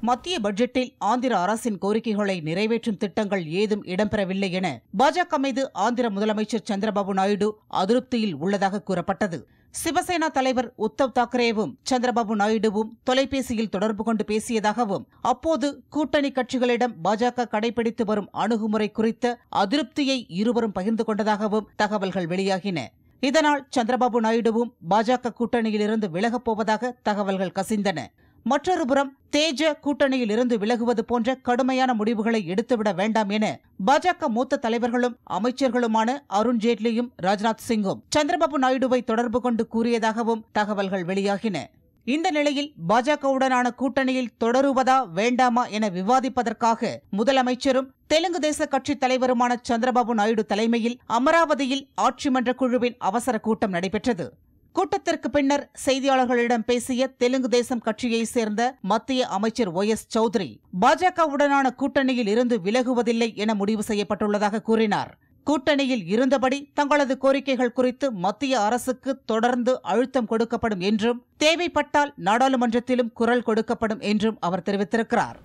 மத்திய பட்ஜெட்டில் ஆந்திர அரசின் கோரிக்கைகளை நிறைவேற்றும் திட்டங்கள் ஏதும் இடம்பெறவில்லை என பாஜக மீது ஆந்திர முதலமைச்சர் சந்திரபாபு நாயுடு அதிருப்தியில் உள்ளதாக கூறப்பட்டது. சிவசேனா தலைவர் உத்தவ் தாக்கரேவும் சந்திரபாபு நாயுடுவும் தொலைபேசியில் தொடர்பு கொண்டு பேசியதாகவும் அப்போது கூட்டணி கட்சிகளிடம் பாஜக கடைபிடித்து வரும் அணுகுமுறை குறித்த அதிருப்தியை இருவரும் பகிர்ந்து கொண்டதாகவும் தகவல்கள் வெளியாகின. இதனால் சந்திரபாபு நாயுடுவும் பாஜக கூட்டணியிலிருந்து விலகப் போவதாக தகவல்கள் கசிந்தன. மற்றொருபுறம் தேஜ கூட்டணியில் இருந்து விலகுவது போன்ற கடுமையான முடிவுகளை எடுத்துவிட வேண்டாம் என பாஜக மூத்த தலைவர்களும் அமைச்சர்களுமான அருண் ஜேட்லியும் ராஜ்நாத் சிங்கும் சந்திரபாபு நாயுடுவை தொடர்பு கொண்டு கூறியதாகவும் தகவல்கள் வெளியாகின. இந்த நிலையில் பாஜகவுடனான கூட்டணியில் தொடருவதா வேண்டாமா என விவாதிப்பதற்காக முதலமைச்சரும் தெலுங்கு தேச கட்சித் தலைவருமான சந்திரபாபு நாயுடு தலைமையில் அமராவதியில் ஆட்சி மன்ற குழுவின் அவசர கூட்டம் நடைபெற்றது. கூட்டத்திற்கு பின்னர் செய்தியாளர்களிடம் பேசிய தெலுங்கு தேசம் கட்சியைச் சேர்ந்த மத்திய அமைச்சர் ஒய் எஸ். சௌத்ரி பாஜகவுடனான கூட்டணியில் இருந்து விலகுவதில்லை என முடிவு செய்யப்பட்டுள்ளதாக கூறினார். கூட்டணியில் இருந்தபடி தங்களது கோரிக்கைகள் குறித்து மத்திய அரசுக்கு தொடர்ந்து அழுத்தம் கொடுக்கப்படும் என்றும் தேவைப்பட்டால் நாடாளுமன்றத்திலும் குரல் கொடுக்கப்படும் என்றும் அவர் தெரிவித்திருக்கிறார்.